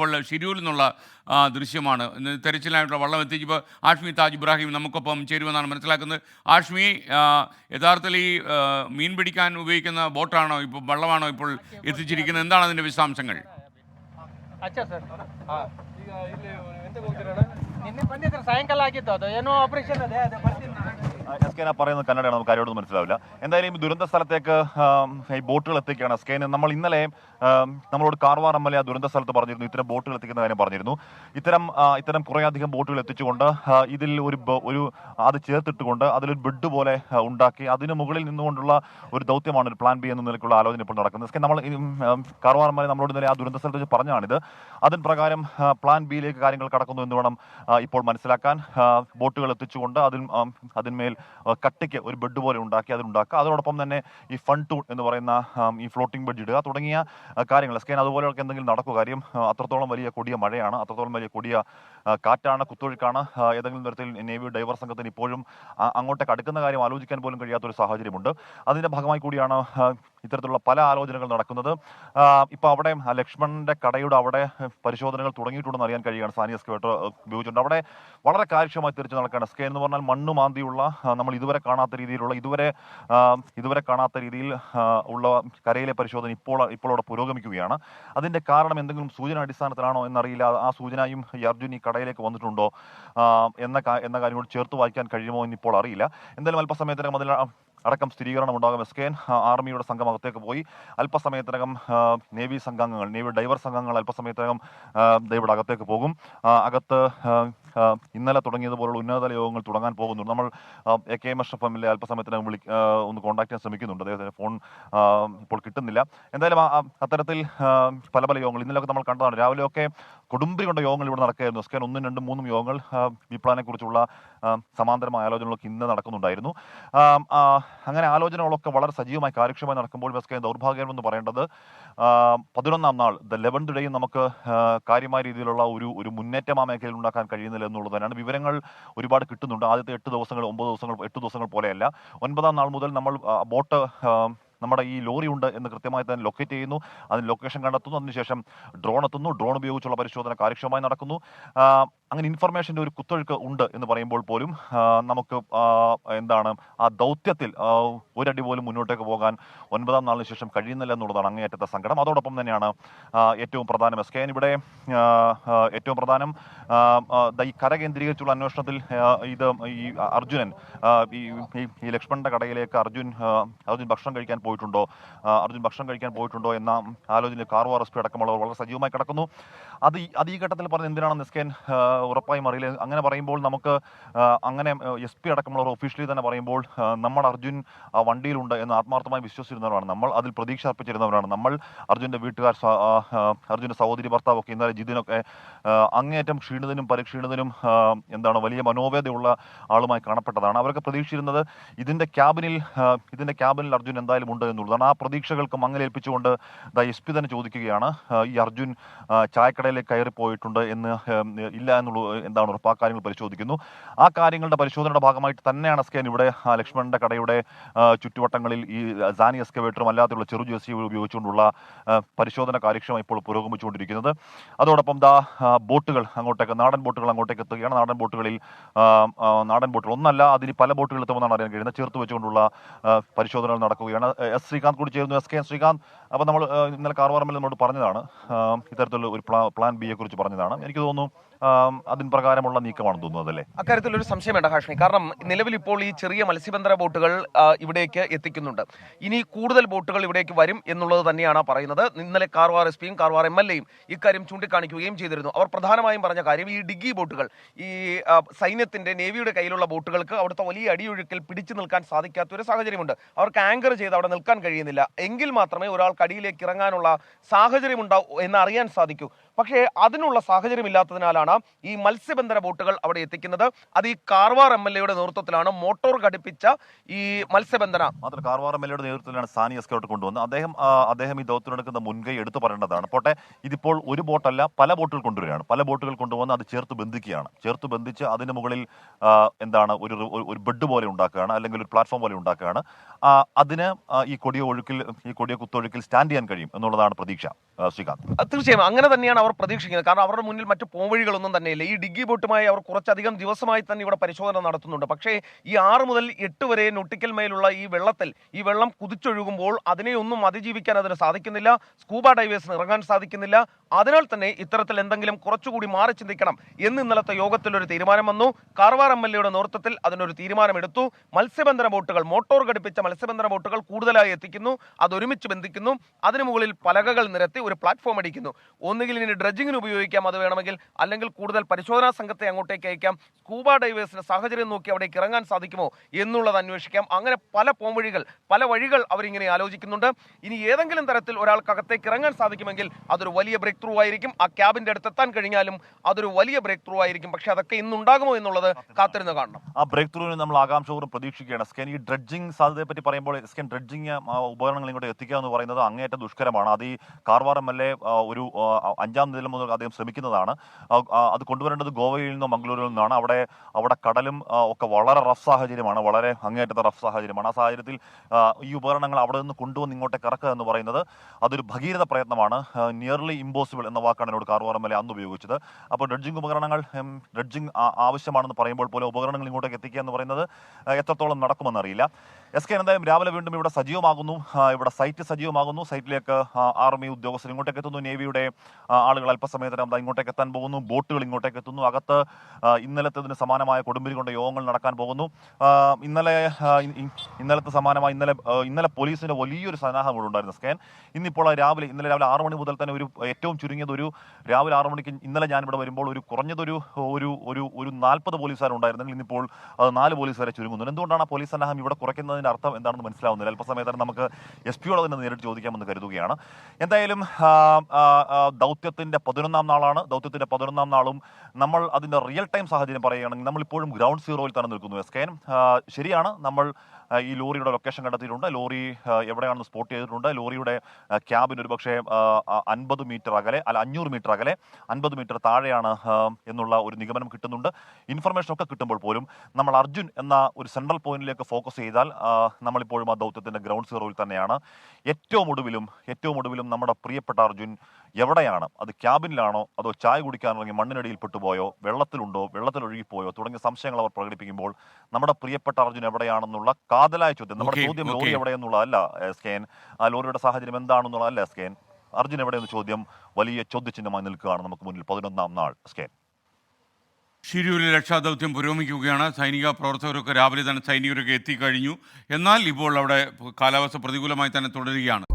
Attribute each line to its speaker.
Speaker 1: ഇപ്പോൾ ഷിരൂരിൽ നിന്നുള്ള ആ, ദൃശ്യമാണ് ഇന്ന് തെരച്ചിലായിട്ടുള്ള വള്ളം എത്തിച്ചപ്പോൾ ആഷ്മി താജ് ഇബ്രാഹിം നമുക്കൊപ്പം ചേരുമെന്നാണ് മനസ്സിലാക്കുന്നത് ആഷ്മി ആ, യഥാർത്ഥത്തിൽ ഈ ആ, മീൻ പിടിക്കാൻ ഉപയോഗിക്കുന്ന ബോട്ടാണോ ഇപ്പോൾ വള്ളമാണോ ഇപ്പോൾ എത്തിച്ചിരിക്കുന്നത് എന്താണ് അതിൻ്റെ വിശദാംശങ്ങൾ
Speaker 2: ಅಚ್ಚಾ ಸರ್ ಈಗ ಇಲ್ಲಿ ಎಂತಕ್ಕೆ ಹೋಗ್ತೀರಣ್ಣ ನಿನ್ನೆ ಬಂದಿದ್ರೆ ಸಾಯಂಕಾಲ ಆಗಿತ್ತು ಅದು ಏನೋ ಆಪರೇಷನ್ ಅದೇ ಅದೇ ಬರ್ತೀನಿ
Speaker 3: എസ് കെ പറയുന്നത് കന്നഡയാണ് നമുക്ക് കാര്യമായിട്ട് മനസ്സിലാവില്ല. എന്തായാലും ഈ ദുരന്ത സ്ഥലത്തേക്ക് ഈ ബോട്ടുകൾ എത്തിക്കുകയാണ് എസ് കെ. നമ്മൾ ഇന്നലെ നമ്മളോട് കാർവാർ എം എൽ എ ആ ദുരന്ത സ്ഥലത്ത് പറഞ്ഞിരുന്നു ഇത്തരം ബോട്ടുകൾ എത്തിക്കുന്ന കാര്യം പറഞ്ഞിരുന്നു. ഇത്തരം ഇത്തരം കുറേയധികം ബോട്ടുകൾ എത്തിച്ചുകൊണ്ട് ഇതിൽ ഒരു ഒരു അത് ചേർത്തിട്ടുകൊണ്ട് അതിലൊരു ബെഡ് പോലെ ഉണ്ടാക്കി അതിന് മുകളിൽ നിന്നുകൊണ്ടുള്ള ഒരു ദൗത്യമാണ് ഒരു പ്ലാൻ ബി എന്ന നിലയ്ക്കുള്ള ആലോചന ഇപ്പോൾ നടക്കുന്നത്. എസ് കെ നമ്മൾ കാർവാർ എം എൽ എ നമ്മളോട് ഇന്നലെ ആ ദുരന്ത സ്ഥലത്ത് വെച്ച് പറഞ്ഞാണിത്. അതിന് പ്രകാരം പ്ലാൻ ബിയിലേക്ക് കാര്യങ്ങൾ കടക്കുന്നു എന്ന് വേണം ഇപ്പോൾ മനസ്സിലാക്കാൻ. ബോട്ടുകൾ എത്തിച്ചുകൊണ്ട് അതിൽ അതിന്മേൽ കട്ടിക്ക് ഒരു ബെഡ് പോലെ ഉണ്ടാക്കി അതിലുണ്ടാക്കുക അതോടൊപ്പം തന്നെ ഈ ഫൺ ടൂൾ എന്ന് പറയുന്ന ഈ ഫ്ലോട്ടിംഗ് ബെഡ് ഇടുക തുടങ്ങിയ കാര്യങ്ങൾ. സ്കാൻ അതുപോലെയൊക്കെ എന്തെങ്കിലും നടക്കുക കാര്യം അത്രത്തോളം വലിയ കൊടിയ മഴയാണ്. അത്രത്തോളം വലിയ കൊടിയ കാറ്റാണ് കുത്തൊഴുക്കാണ്. ഏതെങ്കിലും തരത്തിൽ നേവി ഡൈവർ സംഘത്തിന് ഇപ്പോഴും അങ്ങോട്ടേക്ക് അടുക്കുന്ന കാര്യം ആലോചിക്കാൻ പോലും കഴിയാത്തൊരു സാഹചര്യമുണ്ട്. അതിന്റെ ഭാഗമായി കൂടിയാണ് ഇത്തരത്തിലുള്ള പല ആലോചനകൾ നടക്കുന്നത്. ഇപ്പൊ അവിടെ ലക്ഷ്മണന്റെ കടയുടെ അവിടെ പരിശോധനകൾ തുടങ്ങിയിട്ടുണ്ടെന്ന് അറിയാൻ കഴിയുകയാണ് സാനിയ എസ്കവേറ്റർ ഉപയോഗിച്ചിട്ടുണ്ട്. അവിടെ വളരെ കാര്യക്ഷമമായി തിരിച്ചു നടക്കുകയാണ്. സ്കേ എന്ന് പറഞ്ഞാൽ മണ്ണ് മാന്തിയുള്ള നമ്മൾ ഇതുവരെ കാണാത്ത രീതിയിലുള്ള ഇതുവരെ ഇതുവരെ കാണാത്ത രീതിയിൽ ഉള്ള കരയിലെ പരിശോധന ഇപ്പോൾ ഇപ്പോൾ അവിടെ പുരോഗമിക്കുകയാണ്. അതിന്റെ കാരണം എന്തെങ്കിലും സൂചന അടിസ്ഥാനത്തിലാണോ എന്നറിയില്ല. ആ സൂചനയും ഈ അർജുൻ ഈ കടയിലേക്ക് വന്നിട്ടുണ്ടോ എന്ന എന്ന കാര്യം കൂടി ചേർത്ത് വായിക്കാൻ കഴിയുമോ എന്ന് ഇപ്പോൾ അറിയില്ല. എന്തായാലും അല്പസമയത്തിനകം അതിൽ അടക്കം സ്ഥിരീകരണം ഉണ്ടാകും. എസ് കെ എൻ ആർമിയുടെ സംഘം അകത്തേക്ക് പോയി. അല്പസമയത്തിനകം നേവി സംഘാംഗങ്ങൾ നേവി ഡൈവർ സംഘങ്ങൾ അല്പസമയത്തിനകം ഇവിടെ അകത്തേക്ക് പോകും. അകത്ത് ഇന്നലെ തുടങ്ങിയതുപോലുള്ള ഉന്നതതല യോഗങ്ങൾ തുടങ്ങാൻ പോകുന്നുണ്ട്. നമ്മൾ A K M S F എമ്മിലെ അല്പസമയത്തിനകം വിളി ഒന്ന് കോൺടാക്ട് ചെയ്യാൻ ശ്രമിക്കുന്നുണ്ട്. അദ്ദേഹത്തിന് ഫോൺ ഇപ്പോൾ കിട്ടുന്നില്ല. എന്തായാലും അത്തരത്തിൽ പല പല യോഗങ്ങൾ ഇന്നലെയൊക്കെ നമ്മൾ കണ്ടതാണ്. രാവിലെയൊക്കെ കൊടുമ്പിരി കൊണ്ട യോഗങ്ങൾ ഇവിടെ നടക്കുകയായിരുന്നു. സ്കാൻ ഒന്നും രണ്ടും മൂന്നും യോഗങ്ങൾ ബി ബിപ്ലാനെ കുറിച്ചുള്ള സമാന്തരമായ ആലോചനകളൊക്കെ ഇന്ന് നടക്കുന്നുണ്ടായിരുന്നു. അങ്ങനെ ആലോചനകളൊക്കെ വളരെ സജീവമായി കാര്യക്ഷമമായി നടക്കുമ്പോൾ ബസ്കെ ദൗർഭാഗ്യമെന്ന് പറയേണ്ടത് പതിനൊന്നാം നാൾ ദ ലെവൻത് ഡേയും നമുക്ക് കാര്യമായ രീതിയിലുള്ള ഒരു ഒരു മുന്നേറ്റം ആ മേഖലയിൽ ഉണ്ടാക്കാൻ കഴിയുന്നില്ല. എന്നുള്ളത് തന്നെയാണ്. വിവരങ്ങൾ ഒരുപാട് കിട്ടുന്നുണ്ട്. ആദ്യത്തെ എട്ട് ദിവസങ്ങൾ ഒമ്പത് ദിവസങ്ങൾ എട്ട് ദിവസങ്ങൾ പോലെയല്ല. ഒൻപതാം നാൾ മുതൽ നമ്മൾ ബോട്ട് നമ്മുടെ ഈ ലോറി ഉണ്ട് എന്ന് കൃത്യമായി തന്നെ ലൊക്കേറ്റ് ചെയ്യുന്നു. അതിന് ലൊക്കേഷൻ കണ്ടെത്തുന്നു. അതിനുശേഷം ഡ്രോൺ എത്തുന്നു. ഡ്രോൺ ഉപയോഗിച്ചുള്ള പരിശോധന കാര്യക്ഷമമായി നടക്കുന്നു. അങ്ങനെ ഇൻഫർമേഷന്റെ ഒരു കുത്തൊഴുക്ക് ഉണ്ട് എന്ന് പറയുമ്പോൾ പോലും നമുക്ക് എന്താണ് ആ ദൗത്യത്തിൽ ഒരടി പോലും മുന്നോട്ടേക്ക് പോകാൻ ഒൻപതാം നാളിന് ശേഷം കഴിയുന്നില്ല എന്നുള്ളതാണ് അങ്ങേയറ്റത്തെ സങ്കടം. അതോടൊപ്പം തന്നെയാണ് ഏറ്റവും പ്രധാനം എസ് കെ ഇവിടെ ഏറ്റവും പ്രധാനം ഈ കര കേന്ദ്രീകരിച്ചുള്ള അന്വേഷണത്തിൽ ഇത് ഈ അർജുനൻ ഈ ലക്ഷ്മണന്റെ കടയിലേക്ക് അർജുൻ അർജുൻ ഭക്ഷണം കഴിക്കാൻ പോയിട്ടുണ്ടോ? അർജുൻ ഭക്ഷണം കഴിക്കാൻ പോയിട്ടുണ്ടോ എന്ന ആലോചനയിൽ കാർവാർ എസ് പി അടക്കമുള്ളവർ വളരെ സജീവമായി കിടക്കുന്നു. അത് അത് ഈ ഘട്ടത്തിൽ പറഞ്ഞ എന്തിനാണെന്ന് എസ് ഉറപ്പായും അറിയില്ല. അങ്ങനെ പറയുമ്പോൾ നമുക്ക് അങ്ങനെ എസ് പി അടക്കമുള്ളവർ ഒഫീഷ്യലി തന്നെ പറയുമ്പോൾ നമ്മൾ അർജുൻ ആ വണ്ടിയിലുണ്ട് എന്ന് ആത്മാർത്ഥമായി വിശ്വസിച്ചിരുന്നവരാണ്. നമ്മൾ അതിൽ പ്രതീക്ഷ അർപ്പിച്ചിരുന്നവരാണ്. നമ്മൾ അർജുന്റെ വീട്ടുകാർ അർജുന്റെ സഹോദരി ഭർത്താവൊക്കെ ഇന്നലെ ജിതിനൊക്കെ അങ്ങേയറ്റം ക്ഷീണിതനും പരിക്ഷീണിതനും എന്താണ് വലിയ മനോവേദയുള്ള ആളുമായി കാണപ്പെട്ടതാണ്. അവരൊക്കെ പ്രതീക്ഷിച്ചിരുന്നത് ഇതിന്റെ ക്യാബിനിൽ ഇതിന്റെ ക്യാബിനിൽ അർജുൻ എന്തായാലും ഉണ്ട് എന്നുള്ളതാണ്. ആ പ്രതീക്ഷകൾക്ക് മങ്ങലേൽപ്പിച്ചുകൊണ്ട് എസ് പി തന്നെ ചോദിക്കുകയാണ്. ഈ അർജുൻ ആ, ചായക്കടയിലേക്ക് കയറിപ്പോയിട്ടുണ്ട് എന്ന് ഇല്ല എന്നുള്ള എന്താണ് ഉറപ്പ് ആ കാര്യങ്ങൾ പരിശോധിക്കുന്നു. ആ കാര്യങ്ങളുടെ പരിശോധനയുടെ ഭാഗമായിട്ട് തന്നെയാണ് സ്കാൻ ഇവിടെ ലക്ഷ്മണന്റെ കടയുടെ ചുറ്റുവട്ടങ്ങളിൽ ഈ സാനി എസ്കവേറ്ററും അല്ലാതെയുള്ള ചെറു ജേഴ്സി ഉപയോഗിച്ചുകൊണ്ടുള്ള പരിശോധന കാര്യക്ഷമം ഇപ്പോൾ പുരോഗമിച്ചുകൊണ്ടിരിക്കുന്നത്. അതോടൊപ്പം ദാ ബോട്ടുകൾ അങ്ങോട്ടേക്ക് നാടൻ ബോട്ടുകൾ അങ്ങോട്ടേക്ക് എത്തുകയാണ്. നാടൻ ബോട്ടുകളിൽ നാടൻ ബോട്ടുകൾ ഒന്നല്ല അതിൽ പല ബോട്ടുകൾ എത്തുമെന്നാണ് അറിയാൻ കഴിയുന്നത്. ചേർത്ത് വെച്ചുകൊണ്ടുള്ള പരിശോധനകൾ നടക്കുകയാണ്. എസ് ശ്രീകാന്ത് കൂടി ചേരുന്നു. എസ് കെ ശ്രീകാന്ത് അപ്പോൾ നമ്മൾ ഇന്നലെ കാർവാറമ്മിൽ നമ്മളോട് പറഞ്ഞതാണ് ഇത്തരത്തിലുള്ള ഒരു പ്ലാൻ ബിയെ കുറിച്ച് പറഞ്ഞതാണ്. എനിക്ക് തോന്നുന്നു ആ, അതിൻ പ്രകാരമുള്ള നീക്കമാണെന്ന് തോന്നുന്നത് അല്ലേ
Speaker 4: അക്കാര്യത്തിൽ ഒരു സംശയം വേണ്ട ഹാഷ്മി. കാരണം നിലവിൽ ഇപ്പോൾ ഈ ചെറിയ മത്സ്യബന്ധന ബോട്ടുകൾ ഇവിടേക്ക് എത്തിക്കുന്നുണ്ട്. ഇനി കൂടുതൽ ബോട്ടുകൾ ഇവിടേക്ക് വരും എന്നുള്ളത് തന്നെയാണ് പറയുന്നത്. ഇന്നലെ കാർവാർ എസ് പിയും കാർവാർ എം എൽ എയും ഇക്കാര്യം ചൂണ്ടിക്കാണിക്കുകയും ചെയ്തിരുന്നു. അവർ പ്രധാനമായും പറഞ്ഞ കാര്യം ഈ ഡിഗ്ഗി ബോട്ടുകൾ ഈ സൈന്യത്തിന്റെ നേവിയുടെ കയ്യിലുള്ള ബോട്ടുകൾക്ക് അവിടുത്തെ വലിയ അടിയൊഴുക്കിൽ പിടിച്ചു നിൽക്കാൻ സാധിക്കാത്ത ഒരു സാഹചര്യമുണ്ട്. അവർക്ക് ആങ്കർ ചെയ്ത് അവിടെ നിൽക്കാൻ കഴിയുന്നില്ല. എങ്കിൽ മാത്രമേ ഒരാൾക്ക് അടിയിലേക്ക് ഇറങ്ങാനുള്ള സാഹചര്യം ഉണ്ടാവൂ എന്ന് അറിയാൻ സാധിക്കൂ. പക്ഷേ അതിനുള്ള സാഹചര്യം ഇല്ലാത്തതിനാലാണ് തന്നെയാണ് ഈ മത്സ്യബന്ധന ബോട്ടുകൾ അവിടെ എത്തിക്കുന്നത്. അത് ഈ കാർവാർ എം എൽ എയുടെ നേതൃത്വത്തിലാണ് മോട്ടോർ ഘടിപ്പിച്ച ഈ മത്സ്യബന്ധന.
Speaker 3: മാത്രം കാർവാർ എം എൽ എയുടെ നേതൃത്വത്തിലാണ് സാനി എസ്കോട്ട് കൊണ്ടുവന്നത്. അദ്ദേഹം അദ്ദേഹം ഈ ദൗത്യത്തിനെടുക്കുന്ന മുൻകൈ എടുത്തു പറയേണ്ടതാണ്. പോട്ടെ ഇതിപ്പോൾ ഒരു ബോട്ടല്ല പല ബോട്ടുകൾ കൊണ്ടുവരികയാണ്. പല ബോട്ടുകൾ കൊണ്ടുവന്ന് അത് ചേർത്ത് ബന്ധിക്കുകയാണ്. ചേർത്ത് ബന്ധിച്ച് അതിന് മുകളിൽ എന്താണ് ഒരു ഒരു- ബെഡ് പോലെ ഉണ്ടാക്കുകയാണ് അല്ലെങ്കിൽ ഒരു പ്ലാറ്റ്ഫോം പോലെ ഉണ്ടാക്കുകയാണ്. അതിന് ഈ കൊടിയ ഒഴുക്കിൽ ഈ കൊടിയ കുത്തൊഴുക്കിൽ സ്റ്റാൻഡ് ചെയ്യാൻ കഴിയും എന്നുള്ളതാണ് പ്രതീക്ഷ ശ്രീകാന്ത്.
Speaker 4: തീർച്ചയായും. അങ്ങനെ തന്നെയാണ് അവർ പ്രതീക്ഷിക്കുന്നത്. കാരണം അവരുടെ മുന്നിൽ മറ്റു പോംവഴികളൊന്നും തന്നെയില്ല. ഈ ഡിഗ്ഗി ബോട്ടുമായി അവർ കുറച്ചധികം ദിവസമായി തന്നെ ഇവിടെ പരിശോധന നടത്തുന്നുണ്ട്. പക്ഷേ ഈ ആറ് മുതൽ എട്ട് വരെ നൊട്ടിക്കൽ മേലുള്ള ഈ വെള്ളത്തിൽ ഈ വെള്ളം കുതിച്ചൊഴുകുമ്പോൾ അതിനെയൊന്നും അതിജീവിക്കാൻ അതിന് സാധിക്കുന്നില്ല. സ്കൂബ ഡൈവേഴ്സിന് ഇറങ്ങാൻ സാധിക്കുന്നില്ല. അതിനാൽ തന്നെ ഇത്തരത്തിൽ എന്തെങ്കിലും കുറച്ചുകൂടി മാറി ചിന്തിക്കണം എന്ന് ഇന്നലത്തെ യോഗത്തിൽ ഒരു തീരുമാനം വന്നു. കാർവാർ എം എൽ എയുടെ നേതൃത്വത്തിൽ അതിനൊരു തീരുമാനമെടുത്തു. മത്സ്യബന്ധന ബോട്ടുകൾ മോട്ടോർ ഘടിപ്പിച്ച മത്സ്യബന്ധന ബോട്ടുകൾ കൂടുതലായി എത്തിക്കുന്നു. അതൊരുമിച്ച് ബന്ധിക്കുന്നു. അതിനു മുകളിൽ പലകകൾ നിരത്തി ഒരു പ്ലാറ്റ്ഫോം അടിക്കുന്നു. ഒന്നുകിൽ ഇനി ഡ്രഡ്ജിങ്ങിന് ഉപയോഗിക്കാം അത് വേണമെങ്കിൽ. അല്ലെങ്കിൽ കൂടുതൽ പരിശോധനാ സംഘത്തെ അങ്ങോട്ടേക്ക് അയക്കാം. സ്കൂബ ഡൈവേഴ്സിന് സാഹചര്യം നോക്കി അവിടേക്ക് ഇറങ്ങാൻ സാധിക്കുമോ എന്നുള്ളത് അന്വേഷിക്കാം. അങ്ങനെ പല പോംവഴികൾ പല വഴികൾ അവരിങ്ങനെ ആലോചിക്കുന്നുണ്ട്. ഇനി ഏതെങ്കിലും തരത്തിൽ ഒരാൾക്ക് അകത്തേക്ക് ഇറങ്ങാൻ സാധിക്കുമെങ്കിൽ അതൊരു വലിയ ബ്രേക്ക് ത്രൂ ആയിരിക്കും. ആ ക്യാബിന്റെ അടുത്തെത്താൻ കഴിഞ്ഞാലും അതൊരു വലിയ ബ്രേക്ക് ത്രൂ ആയിരിക്കും. പക്ഷെ അതൊക്കെ ഇന്നുണ്ടാകുമോ എന്നുള്ളത് കാത്തിരുന്ന് കാണണം.
Speaker 3: ആ ബ്രേക്ക് ത്രൂവിന് നമ്മൾ ആകാംക്ഷപൂർവം പ്രതീക്ഷിക്കുകയാണ്. സ്കാൻ ഈ ഡ്രഡ്ജിംഗ് സാധ്യതയെ പറ്റി പറയുമ്പോൾ സ്കാൻ ഡ്രഡ്ജിങ് ഉപകരണങ്ങൾ ഇങ്ങോട്ട് എത്തിക്കുക എന്ന് പറയുന്നത് അങ്ങേയറ്റം ദുഷ്കരമാണ്. അത് ഈ എൽ എ ഒരു അഞ്ചാം നില മുതൽ അദ്ദേഹം ശ്രമിക്കുന്നതാണ്. അത് കൊണ്ടുവരേണ്ടത് ഗോവയിൽ നിന്നോ മംഗളൂരിൽ നിന്നാണ്. അവിടെ അവിടെ കടലും ഒക്കെ വളരെ റഫ് സാഹചര്യമാണ്. വളരെ അങ്ങേയറ്റത്തെ റഫ് സാഹചര്യമാണ്. ആ സാഹചര്യത്തിൽ ഈ ഉപകരണങ്ങൾ അവിടെ നിന്ന് കൊണ്ടുവന്ന് ഇങ്ങോട്ടേക്ക് ഇറക്കുക എന്ന് പറയുന്നത് അതൊരു ഭഗീരഥ പ്രയത്നമാണ്. നിയർലി ഇമ്പോസിബിൾ എന്ന വാക്കാണ് എന്നോട് എം അന്ന് ഉപയോഗിച്ചത്. അപ്പോൾ ഡ്രഡ്ജിങ് ഉപകരണങ്ങൾ ഡ്രഡ്ജിങ് ആവശ്യമാണെന്ന് പറയുമ്പോൾ പോലെ ഉപകരണങ്ങൾ ഇങ്ങോട്ടേക്ക് എത്തിക്കുക എന്ന് പറയുന്നത് എത്രത്തോളം നടക്കുമെന്നറിയില്ല എസ് കെ എന്തായാലും രാവിലെ വീണ്ടും ഇവിടെ സജീവമാകുന്നു. ഇവിടെ സൈറ്റ് സജീവമാകുന്നു. സൈറ്റിലേക്ക് ആർമി ഉദ്യോഗസ്ഥർ ഇങ്ങോട്ടേക്ക് എത്തുന്നു. നേവിയുടെ ആളുകൾ അല്പസമയത്തിനകം ഇങ്ങോട്ടേക്ക് എത്താൻ പോകുന്നു. ബോട്ടുകൾ ഇങ്ങോട്ടേക്ക് എത്തുന്നു. അകത്ത് ഇന്നലത്തേതിന് സമാനമായ കൊടുമ്പിരി കൊണ്ട് യോഗങ്ങൾ നടക്കാൻ പോകുന്നു. ഇന്നലെ ഇന്നലത്തെ സമാനമായി ഇന്നലെ ഇന്നലെ പോലീസിന്റെ വലിയൊരു സന്നാഹം ഇവിടെ ഉണ്ടായിരുന്നു സ്കാൻ ഇന്നിപ്പോൾ രാവിലെ ഇന്നലെ രാവിലെ ആറ് മണി മുതൽ തന്നെ ഒരു ഏറ്റവും ചുരുങ്ങിയത് ഒരു രാവിലെ ആറ് മണിക്ക് ഇന്നലെ ഞാൻ ഇവിടെ വരുമ്പോൾ ഒരു കുറഞ്ഞതൊരു ഒരു ഒരു ഒരു നാൽപ്പത് പോലീസുകാരുണ്ടായിരുന്നെങ്കിൽ ഇന്നിപ്പോൾ നാല് പോലീസുകാരെ ചുരുങ്ങുന്നു. എന്തുകൊണ്ടാണ് ആ പോലീസ് സന്നാഹം ഇവിടെ കുറയ്ക്കുന്നതിന്റെ അർത്ഥം എന്താണെന്ന് മനസ്സിലാവുന്നില്ല. അല്പസമയത്താണ് നമുക്ക് എസ് പിയോട് തന്നെ നേരിട്ട് ചോദിക്കാമെന്ന് കരുതുകയാണ്. എന്തായാലും ദൗത്യത്തിന്റെ പതിനൊന്നാം നാളാണ്. ദൗത്യത്തിന്റെ പതിനൊന്നാം നാളും നമ്മൾ അതിന്റെ റിയൽ ടൈം സാഹചര്യം പറയുകയാണെങ്കിൽ നമ്മൾ ഇപ്പോഴും ഗ്രൗണ്ട് സീറോയിൽ തന്നെ നിൽക്കുന്നു എസ് കെ ശരിയാണ്. നമ്മൾ ഈ ലോറിയുടെ ലൊക്കേഷൻ കണ്ടെത്തിയിട്ടുണ്ട്. ലോറി എവിടെയാണെന്ന് സ്പോട്ട് ചെയ്തിട്ടുണ്ട്. ലോറിയുടെ ക്യാബിന് ഒരു പക്ഷേ അൻപത് മീറ്റർ അകലെ അല്ല അഞ്ഞൂറ് മീറ്റർ അകലെ അൻപത് മീറ്റർ താഴെയാണ് എന്നുള്ള ഒരു നിഗമനം കിട്ടുന്നുണ്ട്. ഇൻഫർമേഷൻ ഒക്കെ കിട്ടുമ്പോൾ പോലും നമ്മൾ അർജുൻ എന്ന ഒരു സെൻട്രൽ പോയിന്റിലേക്ക് ഫോക്കസ് ചെയ്താൽ നമ്മളിപ്പോഴും ആ ദൗത്യത്തിന്റെ ഗ്രൗണ്ട് സീറോയിൽ തന്നെയാണ്. ഏറ്റവും ഒടുവിലും ഏറ്റവും ഒടുവിലും നമ്മുടെ പ്രിയപ്പെട്ട അർജുൻ എവിടെയാണ്? അത് ക്യാബിനിലാണോ? അതോ ചായ കുടിക്കാൻ ഇറങ്ങി മണ്ണിനടിയിൽ പെട്ടുപോയോ? വെള്ളത്തിലുണ്ടോ? വെള്ളത്തിൽ ഒഴുകിപ്പോയോ തുടങ്ങിയ സംശയങ്ങൾ അവർ പ്രകടിപ്പിക്കുമ്പോൾ നമ്മുടെ പ്രിയപ്പെട്ട അർജുൻ എവിടെയാണെന്നുള്ള കാതലായ ചോദ്യം. നമ്മുടെ ചോദ്യം. ലോറി എവിടെയെന്നുള്ളതല്ല സ്കേൻ. ആ ലോറിയുടെ സാഹചര്യം എന്താണെന്നുള്ളതല്ല സ്കേൻ. അർജുൻ എവിടെയെന്ന ചോദ്യം വലിയ ചോദ്യചിഹ്നമായി നിൽക്കുകയാണ് നമുക്ക് മുന്നിൽ. പതിനൊന്നാം നാൾ സ്കേൻ.
Speaker 1: ഷിരൂരിൽ രക്ഷാദൗത്യം പുരോഗമിക്കുകയാണ്. സൈനിക പ്രവർത്തകരൊക്കെ രാവിലെ തന്നെ സൈനികരൊക്കെ എത്തിക്കഴിഞ്ഞു. എന്നാൽ ഇപ്പോൾ അവിടെ കാലാവസ്ഥ പ്രതികൂലമായി തന്നെ തുടരുകയാണ്.